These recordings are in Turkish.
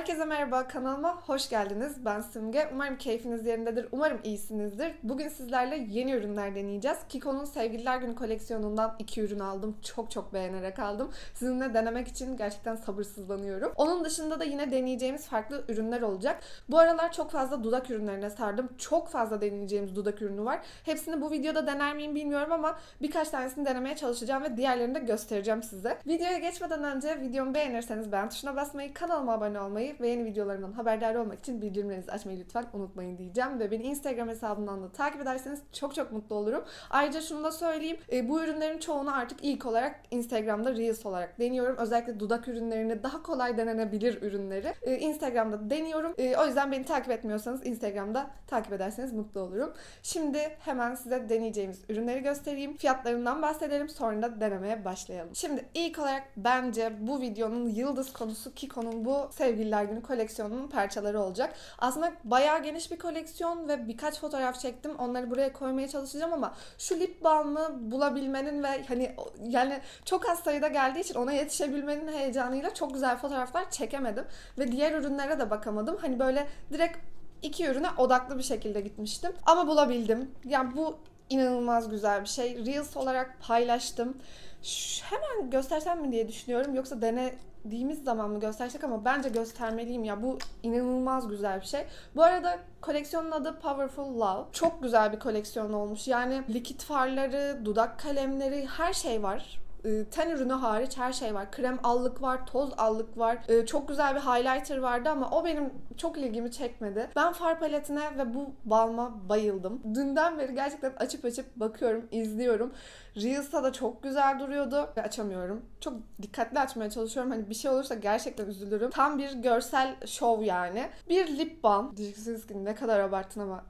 Herkese merhaba, kanalıma hoş geldiniz. Ben Simge. Umarım keyfiniz yerindedir, umarım iyisinizdir. Bugün sizlerle yeni ürünler deneyeceğiz. Kiko'nun Sevgililer Günü koleksiyonundan iki ürün aldım. Çok çok beğenerek aldım. Sizinle denemek için gerçekten sabırsızlanıyorum. Onun dışında da yine deneyeceğimiz farklı ürünler olacak. Bu aralar çok fazla dudak ürünlerine sardım. Çok fazla deneyeceğimiz dudak ürünü var. Hepsini bu videoda dener miyim bilmiyorum ama birkaç tanesini denemeye çalışacağım ve diğerlerini de göstereceğim size. Videoya geçmeden önce videomu beğenirseniz beğen tuşuna basmayı, kanalıma abone olmayı ve yeni videolarımdan haberdar olmak için bildirimlerinizi açmayı lütfen unutmayın diyeceğim. Ve beni Instagram hesabından da takip ederseniz çok çok mutlu olurum. Ayrıca şunu da söyleyeyim. e, Bu ürünlerin çoğunu artık ilk olarak Instagram'da Reels olarak deniyorum. Özellikle dudak ürünlerini, daha kolay denenebilir ürünleri e, Instagram'da deniyorum. E, O yüzden beni takip etmiyorsanız Instagram'da takip ederseniz mutlu olurum. Şimdi hemen size deneyeceğimiz ürünleri göstereyim. Fiyatlarından bahsedelim. Sonra da denemeye başlayalım. Şimdi ilk olarak bence bu videonun yıldız konusu Kiko'nun bu Sevgililer Günü koleksiyonunun parçaları olacak. Aslında bayağı geniş bir koleksiyon ve birkaç fotoğraf çektim. Onları buraya koymaya çalışacağım ama şu lip balmı bulabilmenin ve hani yani çok az sayıda geldiği için ona yetişebilmenin heyecanıyla çok güzel fotoğraflar çekemedim. Ve diğer ürünlere de bakamadım. Hani böyle direkt iki ürüne odaklı bir şekilde gitmiştim. Ama bulabildim. Yani bu inanılmaz güzel bir şey. Reels olarak paylaştım. Ş- hemen göstersem mi diye düşünüyorum. Yoksa denediğimiz zaman mı göstersek ama bence göstermeliyim ya. Bu inanılmaz güzel bir şey. Bu arada koleksiyonun adı Powerful Love. Çok güzel bir koleksiyon olmuş. Yani likit farları, dudak kalemleri her şey var. Ee, Ten ürünü hariç her şey var. Krem allık var, toz allık var. Ee, Çok güzel bir highlighter vardı ama o benim çok ilgimi çekmedi. Ben far paletine ve bu balma bayıldım. Dünden beri gerçekten açıp açıp bakıyorum, izliyorum. Reels'ta da çok güzel duruyordu ve açamıyorum. Çok dikkatli açmaya çalışıyorum. Hani bir şey olursa gerçekten üzülürüm. Tam bir görsel şov yani. Bir lip balm. Diyeceksiniz ki ne kadar abarttın ama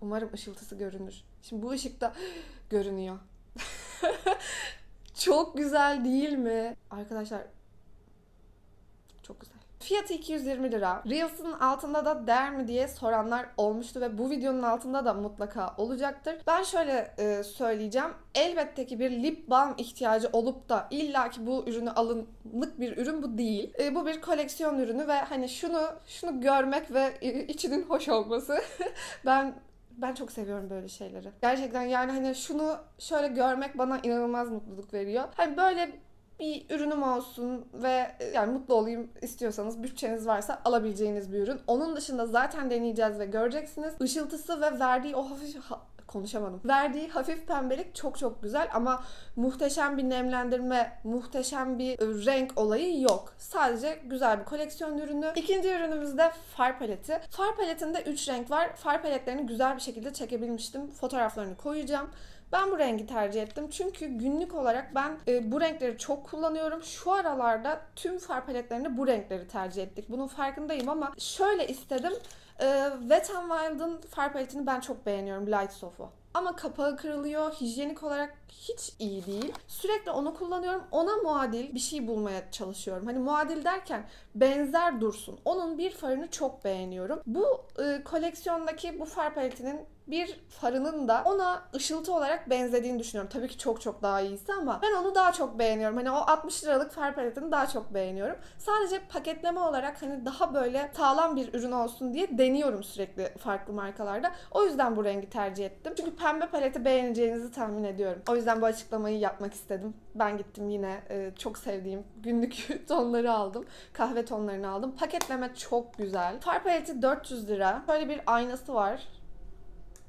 umarım ışıltısı görünür. Şimdi bu ışıkta görünüyor. Çok güzel değil mi? Arkadaşlar çok güzel. Fiyatı 220 lira. Reels'ın altında da değer mi diye soranlar olmuştu ve bu videonun altında da mutlaka olacaktır. Ben şöyle e, söyleyeceğim. Elbette ki bir lip balm ihtiyacı olup da illaki bu ürünü alınlık bir ürün bu değil. E, bu bir koleksiyon ürünü ve hani şunu şunu görmek ve e, içinin hoş olması ben ben çok seviyorum böyle şeyleri. Gerçekten yani hani şunu şöyle görmek bana inanılmaz mutluluk veriyor. Hani böyle bir ürünüm olsun ve e, yani mutlu olayım istiyorsanız bütçeniz varsa alabileceğiniz bir ürün. Onun dışında zaten deneyeceğiz ve göreceksiniz. Işıltısı ve verdiği o hafif ha- konuşamadım. Verdiği hafif pembelik çok çok güzel ama muhteşem bir nemlendirme, muhteşem bir e, renk olayı yok. Sadece güzel bir koleksiyon ürünü. İkinci ürünümüz de far paleti. Far paletinde 3 renk var. Far paletlerini güzel bir şekilde çekebilmiştim. Fotoğraflarını koyacağım. Ben bu rengi tercih ettim çünkü günlük olarak ben e, bu renkleri çok kullanıyorum. Şu aralarda tüm far paletlerinde bu renkleri tercih ettik. Bunun farkındayım ama şöyle istedim. E, Wet n Wild'ın far paletini ben çok beğeniyorum. Light Soft'u. Ama kapağı kırılıyor. Hijyenik olarak hiç iyi değil. Sürekli onu kullanıyorum. Ona muadil bir şey bulmaya çalışıyorum. Hani muadil derken benzer dursun. Onun bir farını çok beğeniyorum. Bu e, koleksiyondaki bu far paletinin bir farının da ona ışıltı olarak benzediğini düşünüyorum. Tabii ki çok çok daha iyisi ama ben onu daha çok beğeniyorum. Hani o 60 liralık far paletini daha çok beğeniyorum. Sadece paketleme olarak hani daha böyle sağlam bir ürün olsun diye deniyorum sürekli farklı markalarda. O yüzden bu rengi tercih ettim. Çünkü pembe paleti beğeneceğinizi tahmin ediyorum. O yüzden bu açıklamayı yapmak istedim. Ben gittim yine e, çok sevdiğim günlük tonları aldım. Kahve tonlarını aldım. Paketleme çok güzel. Far paleti 400 lira. Böyle bir aynası var.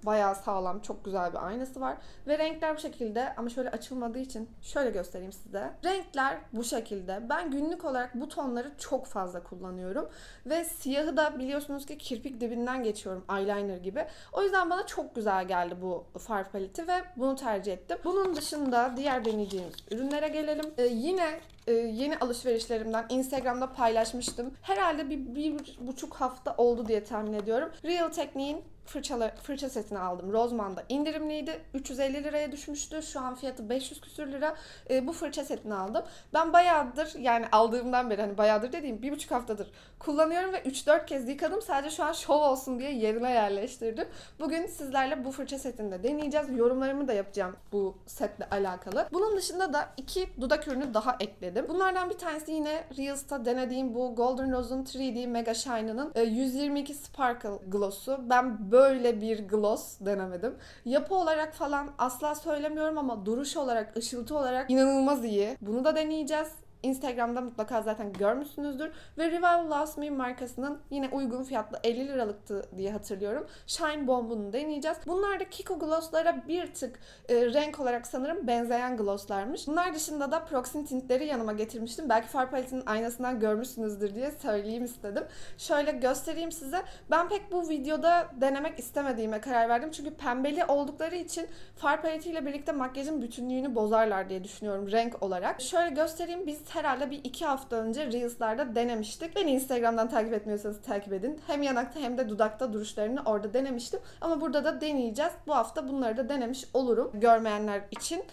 Bayağı sağlam, çok güzel bir aynası var. Ve renkler bu şekilde ama şöyle açılmadığı için şöyle göstereyim size. Renkler bu şekilde. Ben günlük olarak bu tonları çok fazla kullanıyorum. Ve siyahı da biliyorsunuz ki kirpik dibinden geçiyorum eyeliner gibi. O yüzden bana çok güzel geldi bu far paleti ve bunu tercih ettim. Bunun dışında diğer deneyeceğimiz ürünlere gelelim. Ee, yine e, yeni alışverişlerimden Instagram'da paylaşmıştım. Herhalde bir, bir buçuk hafta oldu diye tahmin ediyorum. Real Technique'in fırçalı, fırça setini aldım. Rozman'da indirimliydi. 350 liraya düşmüştü. Şu an fiyatı 500 küsür lira. E, bu fırça setini aldım. Ben bayağıdır yani aldığımdan beri hani bayağıdır dediğim bir buçuk haftadır kullanıyorum ve 3-4 kez yıkadım. Sadece şu an şov olsun diye yerine yerleştirdim. Bugün sizlerle bu fırça setini de deneyeceğiz. Yorumlarımı da yapacağım bu setle alakalı. Bunun dışında da iki dudak ürünü daha ekledim. Bunlardan bir tanesi yine Reels'ta denediğim bu Golden Rose'un 3D Mega Shine'ının e, 122 Sparkle Gloss'u. Ben böyle bir gloss denemedim. Yapı olarak falan asla söylemiyorum ama duruş olarak, ışıltı olarak inanılmaz iyi. Bunu da deneyeceğiz. Instagram'da mutlaka zaten görmüşsünüzdür. Ve Revival Loves Me markasının yine uygun fiyatlı 50 liralıktı diye hatırlıyorum. Shine Bomb'unu deneyeceğiz. Bunlar da Kiko Gloss'lara bir tık e, renk olarak sanırım benzeyen glosslarmış. Bunlar dışında da Proxim tintleri yanıma getirmiştim. Belki far paletinin aynasından görmüşsünüzdür diye söyleyeyim istedim. Şöyle göstereyim size. Ben pek bu videoda denemek istemediğime karar verdim. Çünkü pembeli oldukları için far paletiyle birlikte makyajın bütünlüğünü bozarlar diye düşünüyorum renk olarak. Şöyle göstereyim. Biz herhalde bir iki hafta önce Reels'larda denemiştik. Beni Instagram'dan takip etmiyorsanız takip edin. Hem yanakta hem de dudakta duruşlarını orada denemiştim. Ama burada da deneyeceğiz. Bu hafta bunları da denemiş olurum görmeyenler için.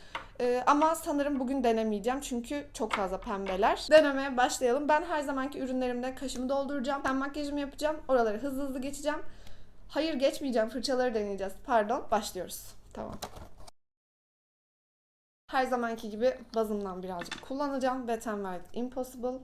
Ee, ama sanırım bugün denemeyeceğim çünkü çok fazla pembeler. Denemeye başlayalım. Ben her zamanki ürünlerimde kaşımı dolduracağım. Ben makyajımı yapacağım. Oraları hızlı hızlı geçeceğim. Hayır geçmeyeceğim. Fırçaları deneyeceğiz. Pardon. Başlıyoruz. Tamam. Her zamanki gibi bazımdan birazcık kullanacağım. Wet n Wild Impossible.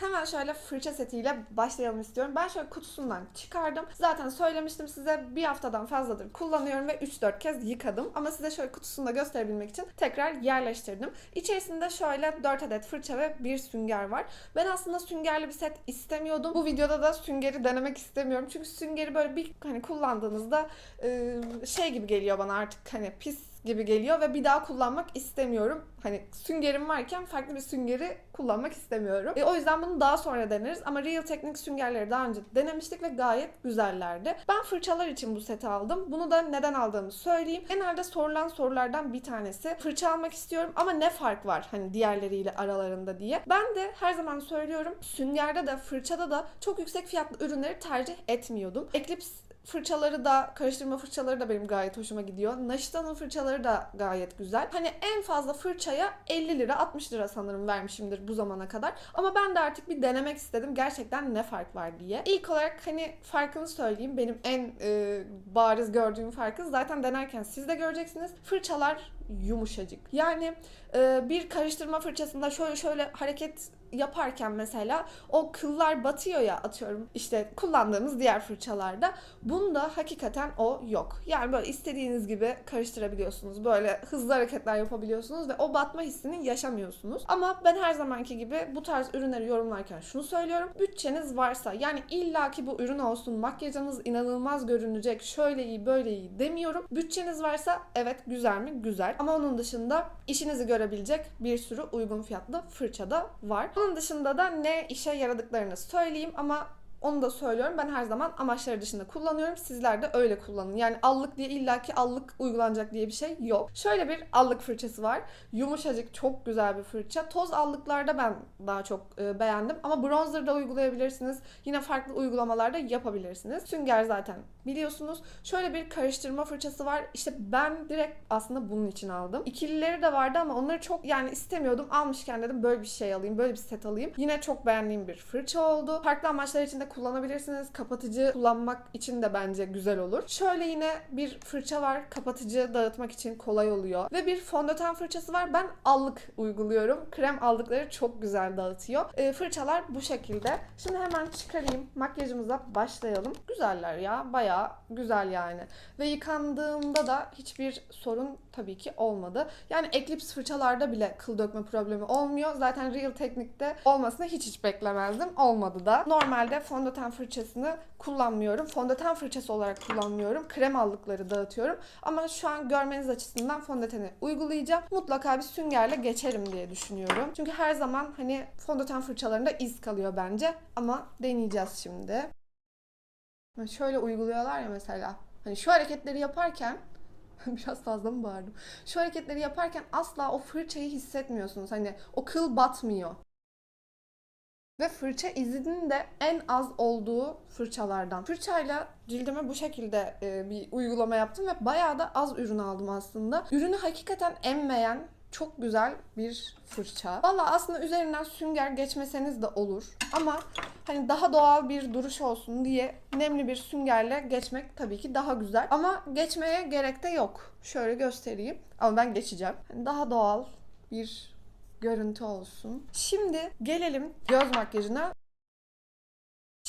Hemen şöyle fırça setiyle başlayalım istiyorum. Ben şöyle kutusundan çıkardım. Zaten söylemiştim size bir haftadan fazladır kullanıyorum ve 3-4 kez yıkadım. Ama size şöyle kutusunu da gösterebilmek için tekrar yerleştirdim. İçerisinde şöyle 4 adet fırça ve bir sünger var. Ben aslında süngerli bir set istemiyordum. Bu videoda da süngeri denemek istemiyorum. Çünkü süngeri böyle bir hani kullandığınızda e, şey gibi geliyor bana artık hani pis gibi geliyor ve bir daha kullanmak istemiyorum. Hani süngerim varken farklı bir süngeri kullanmak istemiyorum. E, o yüzden bunu daha sonra deneriz ama Real Technique süngerleri daha önce denemiştik ve gayet güzellerdi. Ben fırçalar için bu seti aldım. Bunu da neden aldığımı söyleyeyim. Genelde sorulan sorulardan bir tanesi. Fırça almak istiyorum ama ne fark var hani diğerleriyle aralarında diye. Ben de her zaman söylüyorum süngerde de fırçada da çok yüksek fiyatlı ürünleri tercih etmiyordum. Eclipse fırçaları da, karıştırma fırçaları da benim gayet hoşuma gidiyor. Naşita'nın fırçaları da gayet güzel. Hani en fazla fırçaya 50 lira, 60 lira sanırım vermişimdir bu zamana kadar. Ama ben de artık bir denemek istedim. Gerçekten ne fark var diye. İlk olarak hani farkını söyleyeyim. Benim en e, bariz gördüğüm farkı zaten denerken siz de göreceksiniz. Fırçalar yumuşacık. Yani e, bir karıştırma fırçasında şöyle şöyle hareket yaparken mesela o kıllar batıyor ya atıyorum işte kullandığımız diğer fırçalarda. Bunda hakikaten o yok. Yani böyle istediğiniz gibi karıştırabiliyorsunuz. Böyle hızlı hareketler yapabiliyorsunuz ve o batma hissini yaşamıyorsunuz. Ama ben her zamanki gibi bu tarz ürünleri yorumlarken şunu söylüyorum. Bütçeniz varsa yani illaki bu ürün olsun makyajınız inanılmaz görünecek şöyle iyi böyle iyi demiyorum. Bütçeniz varsa evet güzel mi? Güzel. Ama onun dışında işinizi görebilecek bir sürü uygun fiyatlı fırça da var. Onun dışında da ne işe yaradıklarını söyleyeyim ama onu da söylüyorum. Ben her zaman amaçları dışında kullanıyorum. Sizler de öyle kullanın. Yani allık diye illaki allık uygulanacak diye bir şey yok. Şöyle bir allık fırçası var. Yumuşacık, çok güzel bir fırça. Toz allıklarda ben daha çok e, beğendim. Ama bronzer'da uygulayabilirsiniz. Yine farklı uygulamalarda yapabilirsiniz. Sünger zaten biliyorsunuz. Şöyle bir karıştırma fırçası var. İşte ben direkt aslında bunun için aldım. İkilileri de vardı ama onları çok yani istemiyordum. Almışken dedim böyle bir şey alayım, böyle bir set alayım. Yine çok beğendiğim bir fırça oldu. Farklı amaçlar için de kullanabilirsiniz. Kapatıcı kullanmak için de bence güzel olur. Şöyle yine bir fırça var. Kapatıcı dağıtmak için kolay oluyor. Ve bir fondöten fırçası var. Ben allık uyguluyorum. Krem aldıkları çok güzel dağıtıyor. E, fırçalar bu şekilde. Şimdi hemen çıkarayım. Makyajımıza başlayalım. Güzeller ya. Bayağı güzel yani. Ve yıkandığımda da hiçbir sorun tabii ki olmadı. Yani Eclipse fırçalarda bile kıl dökme problemi olmuyor. Zaten Real Technique'de olmasını hiç hiç beklemezdim. Olmadı da. Normalde fondöten fırçasını kullanmıyorum. Fondöten fırçası olarak kullanmıyorum. Krem allıkları dağıtıyorum. Ama şu an görmeniz açısından fondöteni uygulayacağım. Mutlaka bir süngerle geçerim diye düşünüyorum. Çünkü her zaman hani fondöten fırçalarında iz kalıyor bence. Ama deneyeceğiz şimdi. Şöyle uyguluyorlar ya mesela. Hani şu hareketleri yaparken biraz fazla mı bağırdım? Şu hareketleri yaparken asla o fırçayı hissetmiyorsunuz. Hani o kıl batmıyor. Ve fırça izinin de en az olduğu fırçalardan. Fırçayla cildime bu şekilde e, bir uygulama yaptım ve bayağı da az ürün aldım aslında. Ürünü hakikaten emmeyen çok güzel bir fırça. Valla aslında üzerinden sünger geçmeseniz de olur. Ama hani daha doğal bir duruş olsun diye nemli bir süngerle geçmek tabii ki daha güzel. Ama geçmeye gerek de yok. Şöyle göstereyim. Ama ben geçeceğim. Hani daha doğal bir görüntü olsun. Şimdi gelelim göz makyajına.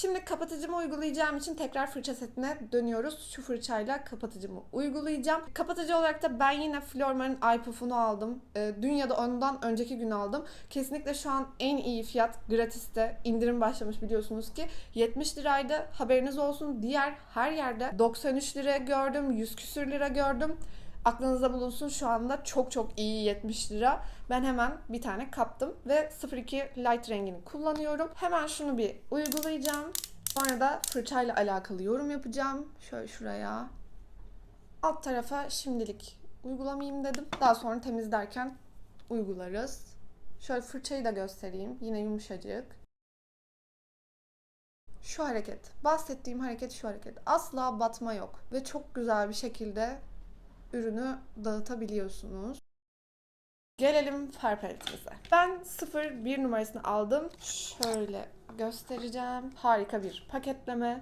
Şimdi kapatıcımı uygulayacağım için tekrar fırça setine dönüyoruz. Şu fırçayla kapatıcımı uygulayacağım. Kapatıcı olarak da ben yine Flormar'ın Eye Puff'unu aldım. Ee, dün ya da ondan önceki gün aldım. Kesinlikle şu an en iyi fiyat gratiste. indirim başlamış biliyorsunuz ki. 70 liraydı. Haberiniz olsun. Diğer her yerde 93 lira gördüm. 100 küsür lira gördüm. Aklınızda bulunsun şu anda çok çok iyi 70 lira. Ben hemen bir tane kaptım ve 02 light rengini kullanıyorum. Hemen şunu bir uygulayacağım. Sonra da fırçayla alakalı yorum yapacağım. Şöyle şuraya. Alt tarafa şimdilik uygulamayayım dedim. Daha sonra temizlerken uygularız. Şöyle fırçayı da göstereyim. Yine yumuşacık. Şu hareket. Bahsettiğim hareket şu hareket. Asla batma yok. Ve çok güzel bir şekilde ürünü dağıtabiliyorsunuz. Gelelim far paletimize. Ben 01 numarasını aldım. Şöyle göstereceğim. Harika bir paketleme.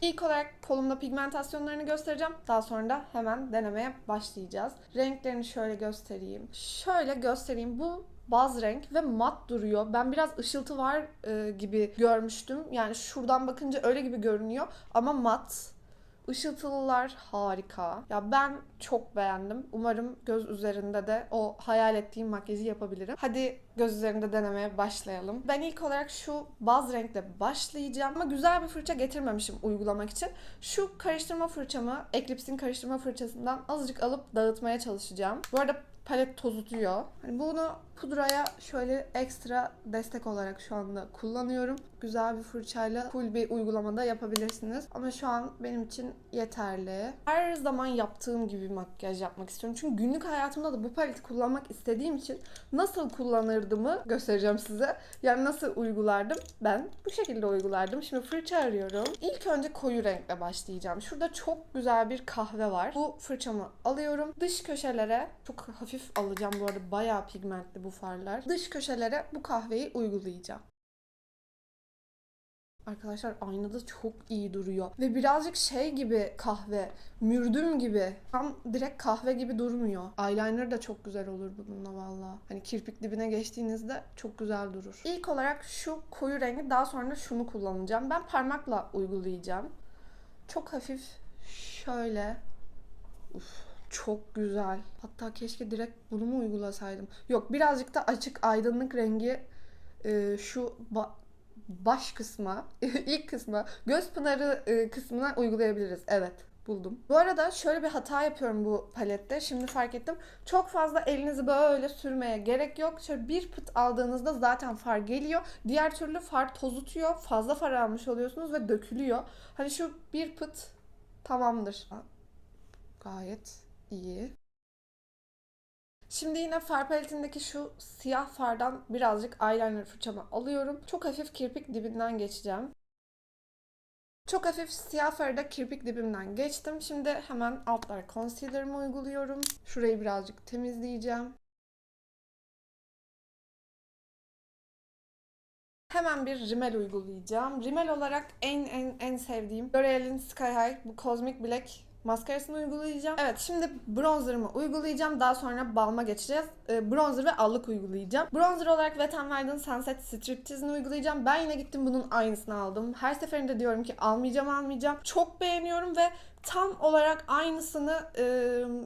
İlk olarak kolumda pigmentasyonlarını göstereceğim. Daha sonra da hemen denemeye başlayacağız. Renklerini şöyle göstereyim. Şöyle göstereyim. Bu baz renk ve mat duruyor. Ben biraz ışıltı var e, gibi görmüştüm. Yani şuradan bakınca öyle gibi görünüyor ama mat. Işıltılılar harika. Ya ben çok beğendim. Umarım göz üzerinde de o hayal ettiğim makyajı yapabilirim. Hadi göz üzerinde denemeye başlayalım. Ben ilk olarak şu baz renkle başlayacağım. Ama güzel bir fırça getirmemişim uygulamak için. Şu karıştırma fırçamı, Eclipse'in karıştırma fırçasından azıcık alıp dağıtmaya çalışacağım. Bu arada palet tozutuyor. Hani bunu pudraya şöyle ekstra destek olarak şu anda kullanıyorum. Güzel bir fırçayla full bir uygulamada yapabilirsiniz. Ama şu an benim için yeterli. Her zaman yaptığım gibi makyaj yapmak istiyorum. Çünkü günlük hayatımda da bu paleti kullanmak istediğim için nasıl kullanırdımı göstereceğim size. Yani nasıl uygulardım? Ben bu şekilde uygulardım. Şimdi fırça arıyorum. İlk önce koyu renkle başlayacağım. Şurada çok güzel bir kahve var. Bu fırçamı alıyorum. Dış köşelere çok hafif alacağım bu arada. Bayağı pigmentli bu farlar. Dış köşelere bu kahveyi uygulayacağım. Arkadaşlar aynada çok iyi duruyor. Ve birazcık şey gibi kahve, mürdüm gibi. Tam direkt kahve gibi durmuyor. Eyeliner da çok güzel olur bununla valla. Hani kirpik dibine geçtiğinizde çok güzel durur. İlk olarak şu koyu rengi daha sonra da şunu kullanacağım. Ben parmakla uygulayacağım. Çok hafif şöyle. Uf, çok güzel. Hatta keşke direkt bunu mu uygulasaydım. Yok birazcık da açık aydınlık rengi e, şu ba- baş kısma, ilk kısma, göz pınarı e, kısmına uygulayabiliriz. Evet, buldum. Bu arada şöyle bir hata yapıyorum bu palette. Şimdi fark ettim. Çok fazla elinizi böyle sürmeye gerek yok. Şöyle bir pıt aldığınızda zaten far geliyor. Diğer türlü far tozutuyor. Fazla far almış oluyorsunuz ve dökülüyor. Hani şu bir pıt tamamdır. Gayet iyi. Şimdi yine far paletindeki şu siyah fardan birazcık eyeliner fırçamı alıyorum. Çok hafif kirpik dibinden geçeceğim. Çok hafif siyah farı da kirpik dibimden geçtim. Şimdi hemen altlar concealer'ımı uyguluyorum. Şurayı birazcık temizleyeceğim. Hemen bir rimel uygulayacağım. Rimel olarak en en en sevdiğim L'Oreal'in Sky High bu Cosmic Black maskarasını uygulayacağım. Evet şimdi bronzerımı uygulayacağım. Daha sonra balma geçeceğiz. Ee, bronzer ve allık uygulayacağım. Bronzer olarak Wet n Wild'ın Sunset Striptease'ini uygulayacağım. Ben yine gittim bunun aynısını aldım. Her seferinde diyorum ki almayacağım almayacağım. Çok beğeniyorum ve tam olarak aynısını e,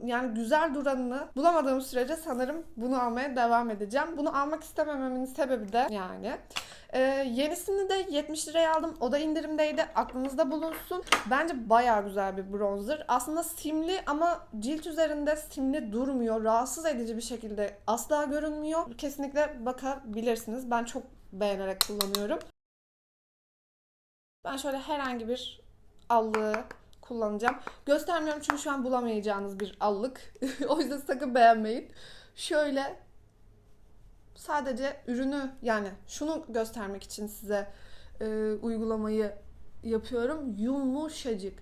yani güzel duranını bulamadığım sürece sanırım bunu almaya devam edeceğim. Bunu almak istemememin sebebi de yani ee, yenisini de 70 liraya aldım. O da indirimdeydi. Aklınızda bulunsun. Bence baya güzel bir bronzer. Aslında simli ama cilt üzerinde simli durmuyor. Rahatsız edici bir şekilde asla görünmüyor. Kesinlikle bakabilirsiniz. Ben çok beğenerek kullanıyorum. Ben şöyle herhangi bir allığı kullanacağım. Göstermiyorum çünkü şu an bulamayacağınız bir allık. o yüzden sakın beğenmeyin. Şöyle sadece ürünü yani şunu göstermek için size e, uygulamayı yapıyorum. Yumuşacık.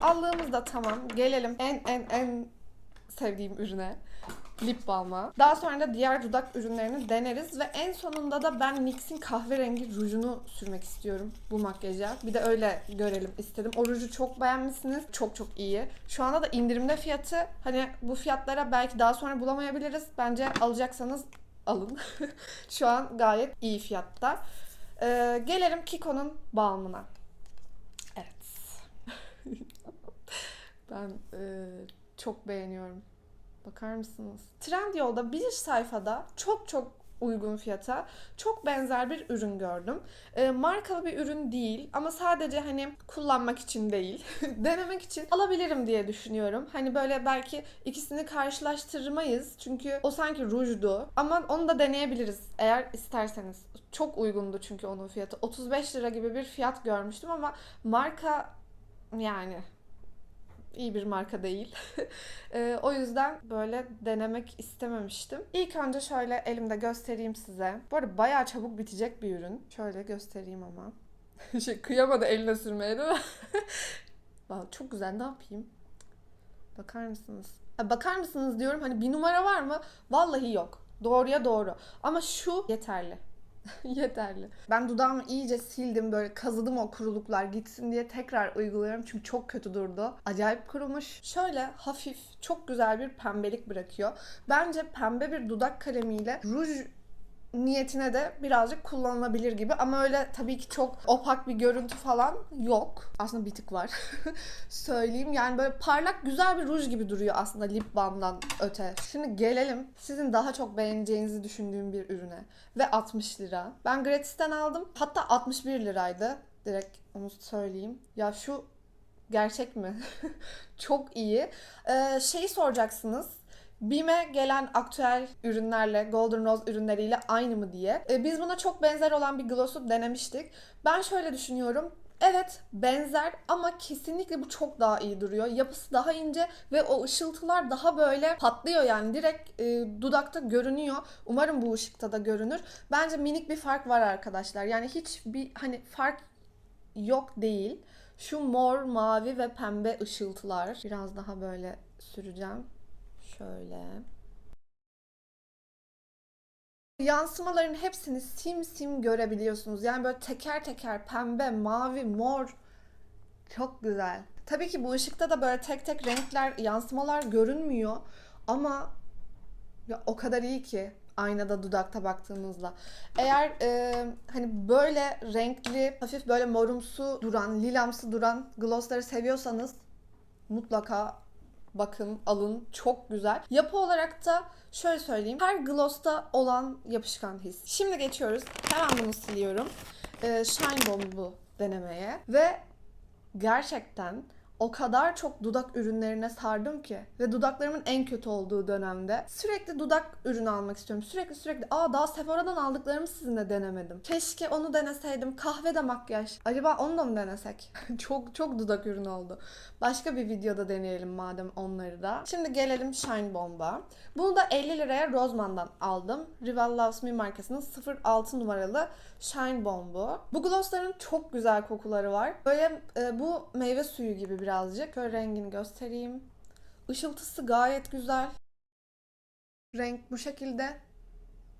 Allığımız da tamam. Gelelim en en en sevdiğim ürüne. Lip balma. Daha sonra da diğer dudak ürünlerini deneriz ve en sonunda da ben NYX'in kahverengi rujunu sürmek istiyorum bu makyaja. Bir de öyle görelim istedim. O ruju çok beğenmişsiniz. Çok çok iyi. Şu anda da indirimde fiyatı. Hani bu fiyatlara belki daha sonra bulamayabiliriz. Bence alacaksanız alın. Şu an gayet iyi fiyatta. Ee, gelelim Kiko'nun balmına. Evet. ben e, çok beğeniyorum. Bakar mısınız? Trendyol'da bir sayfada çok çok uygun fiyata çok benzer bir ürün gördüm. E, markalı bir ürün değil ama sadece hani kullanmak için değil, denemek için alabilirim diye düşünüyorum. Hani böyle belki ikisini karşılaştırmayız çünkü o sanki rujdu ama onu da deneyebiliriz eğer isterseniz. Çok uygundu çünkü onun fiyatı. 35 lira gibi bir fiyat görmüştüm ama marka yani iyi bir marka değil. Ee, o yüzden böyle denemek istememiştim. İlk önce şöyle elimde göstereyim size. Bu arada bayağı çabuk bitecek bir ürün. Şöyle göstereyim ama. şey, kıyamadı eline sürmeye değil mi? Çok güzel ne yapayım? Bakar mısınız? Bakar mısınız diyorum hani bir numara var mı? Vallahi yok. Doğruya doğru. Ama şu yeterli. Yeterli. Ben dudağımı iyice sildim böyle kazıdım o kuruluklar gitsin diye tekrar uyguluyorum çünkü çok kötü durdu. Acayip kurumuş. Şöyle hafif çok güzel bir pembelik bırakıyor. Bence pembe bir dudak kalemiyle ruj niyetine de birazcık kullanılabilir gibi ama öyle tabii ki çok opak bir görüntü falan yok. Aslında bir tık var. Söyleyeyim yani böyle parlak güzel bir ruj gibi duruyor aslında lip balmdan öte. Şimdi gelelim sizin daha çok beğeneceğinizi düşündüğüm bir ürüne ve 60 lira. Ben gratis'ten aldım. Hatta 61 liraydı. Direkt onu söyleyeyim. Ya şu gerçek mi? çok iyi. Ee, şeyi soracaksınız. BİM'e gelen aktüel ürünlerle, Golden Rose ürünleriyle aynı mı diye. Ee, biz buna çok benzer olan bir gloss'u denemiştik. Ben şöyle düşünüyorum. Evet benzer ama kesinlikle bu çok daha iyi duruyor. Yapısı daha ince ve o ışıltılar daha böyle patlıyor yani direkt e, dudakta görünüyor. Umarım bu ışıkta da görünür. Bence minik bir fark var arkadaşlar. Yani hiç bir hani fark yok değil. Şu mor, mavi ve pembe ışıltılar. Biraz daha böyle süreceğim. Şöyle. Yansımaların hepsini sim sim görebiliyorsunuz. Yani böyle teker teker pembe, mavi, mor. Çok güzel. Tabii ki bu ışıkta da böyle tek tek renkler, yansımalar görünmüyor. Ama ya o kadar iyi ki aynada dudakta baktığınızda. Eğer e, hani böyle renkli, hafif böyle morumsu duran, lilamsı duran glossları seviyorsanız mutlaka bakın, alın. Çok güzel. Yapı olarak da şöyle söyleyeyim. Her gloss'ta olan yapışkan his. Şimdi geçiyoruz. Hemen bunu siliyorum. E, Shine Bomb'u denemeye. Ve gerçekten o kadar çok dudak ürünlerine sardım ki ve dudaklarımın en kötü olduğu dönemde sürekli dudak ürünü almak istiyorum. Sürekli sürekli. Aa daha Sephora'dan aldıklarımı sizinle denemedim. Keşke onu deneseydim. Kahve de makyaj. Acaba onu da mı denesek? çok çok dudak ürünü oldu. Başka bir videoda deneyelim madem onları da. Şimdi gelelim Shine Bomb'a. Bunu da 50 liraya Roseman'dan aldım. Rival Loves Me markasının 06 numaralı Shine Bomb'u. Bu glossların çok güzel kokuları var. Böyle e, bu meyve suyu gibi birazcık. Şöyle rengini göstereyim. Işıltısı gayet güzel. Renk bu şekilde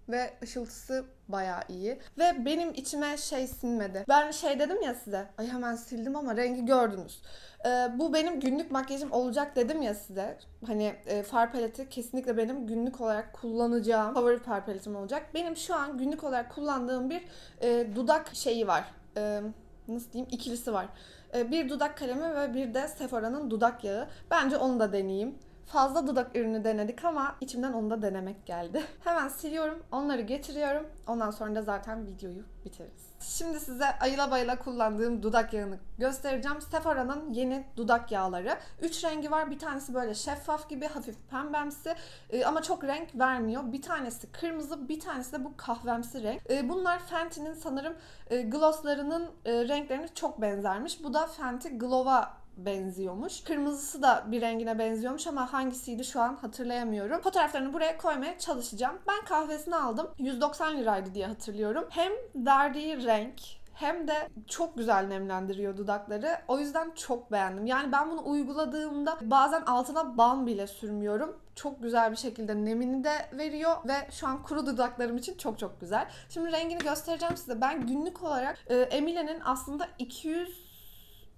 ve ışıltısı bayağı iyi. Ve benim içime şey sinmedi. Ben şey dedim ya size. Ay hemen sildim ama rengi gördünüz. Ee, bu benim günlük makyajım olacak dedim ya size. Hani e, far paleti kesinlikle benim günlük olarak kullanacağım favori far paletim olacak. Benim şu an günlük olarak kullandığım bir e, dudak şeyi var. E, nasıl diyeyim? ikilisi var. E, bir dudak kalemi ve bir de Sephora'nın dudak yağı. Bence onu da deneyeyim. Fazla dudak ürünü denedik ama içimden onu da denemek geldi. Hemen siliyorum, onları getiriyorum. Ondan sonra da zaten videoyu bitiririz. Şimdi size ayıla bayıla kullandığım dudak yağını göstereceğim. Sephora'nın yeni dudak yağları. Üç rengi var. Bir tanesi böyle şeffaf gibi, hafif pembemsi e, ama çok renk vermiyor. Bir tanesi kırmızı, bir tanesi de bu kahvemsi renk. E, bunlar Fenty'nin sanırım e, glosslarının e, renklerine çok benzermiş. Bu da Fenty Glow'a benziyormuş. Kırmızısı da bir rengine benziyormuş ama hangisiydi şu an hatırlayamıyorum. Fotoğraflarını buraya koymaya çalışacağım. Ben kahvesini aldım. 190 liraydı diye hatırlıyorum. Hem verdiği renk hem de çok güzel nemlendiriyor dudakları. O yüzden çok beğendim. Yani ben bunu uyguladığımda bazen altına balm bile sürmüyorum. Çok güzel bir şekilde nemini de veriyor ve şu an kuru dudaklarım için çok çok güzel. Şimdi rengini göstereceğim size. Ben günlük olarak e, Emile'nin aslında 200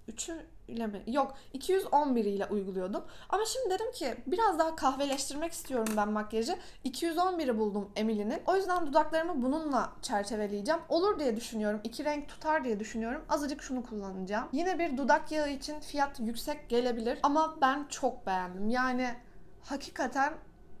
3'ü ile mi? Yok 211 ile uyguluyordum. Ama şimdi dedim ki biraz daha kahveleştirmek istiyorum ben makyajı. 211'i buldum Emily'nin. O yüzden dudaklarımı bununla çerçeveleyeceğim. Olur diye düşünüyorum. İki renk tutar diye düşünüyorum. Azıcık şunu kullanacağım. Yine bir dudak yağı için fiyat yüksek gelebilir. Ama ben çok beğendim. Yani hakikaten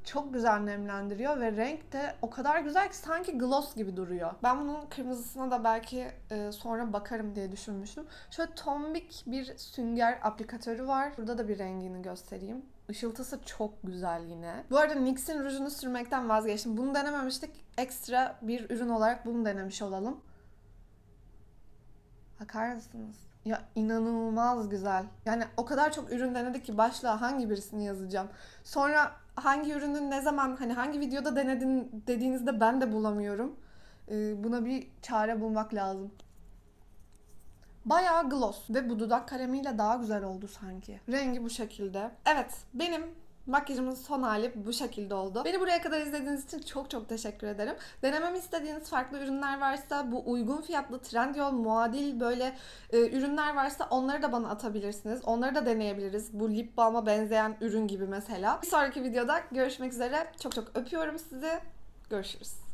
çok güzel nemlendiriyor ve renk de o kadar güzel ki sanki gloss gibi duruyor. Ben bunun kırmızısına da belki e, sonra bakarım diye düşünmüştüm. Şöyle tombik bir sünger aplikatörü var. Burada da bir rengini göstereyim. Işıltısı çok güzel yine. Bu arada NYX'in rujunu sürmekten vazgeçtim. Bunu denememiştik. Ekstra bir ürün olarak bunu denemiş olalım. Bakar mısınız? Ya inanılmaz güzel. Yani o kadar çok ürün denedik ki başlığa hangi birisini yazacağım. Sonra hangi ürünün ne zaman hani hangi videoda denedin dediğinizde ben de bulamıyorum. Ee, buna bir çare bulmak lazım. Bayağı gloss ve bu dudak kalemiyle daha güzel oldu sanki. Rengi bu şekilde. Evet benim makyajımın son hali bu şekilde oldu. Beni buraya kadar izlediğiniz için çok çok teşekkür ederim. Denememi istediğiniz farklı ürünler varsa bu uygun fiyatlı Trendyol muadil böyle e, ürünler varsa onları da bana atabilirsiniz. Onları da deneyebiliriz. Bu lip balm'a benzeyen ürün gibi mesela. Bir sonraki videoda görüşmek üzere. Çok çok öpüyorum sizi. Görüşürüz.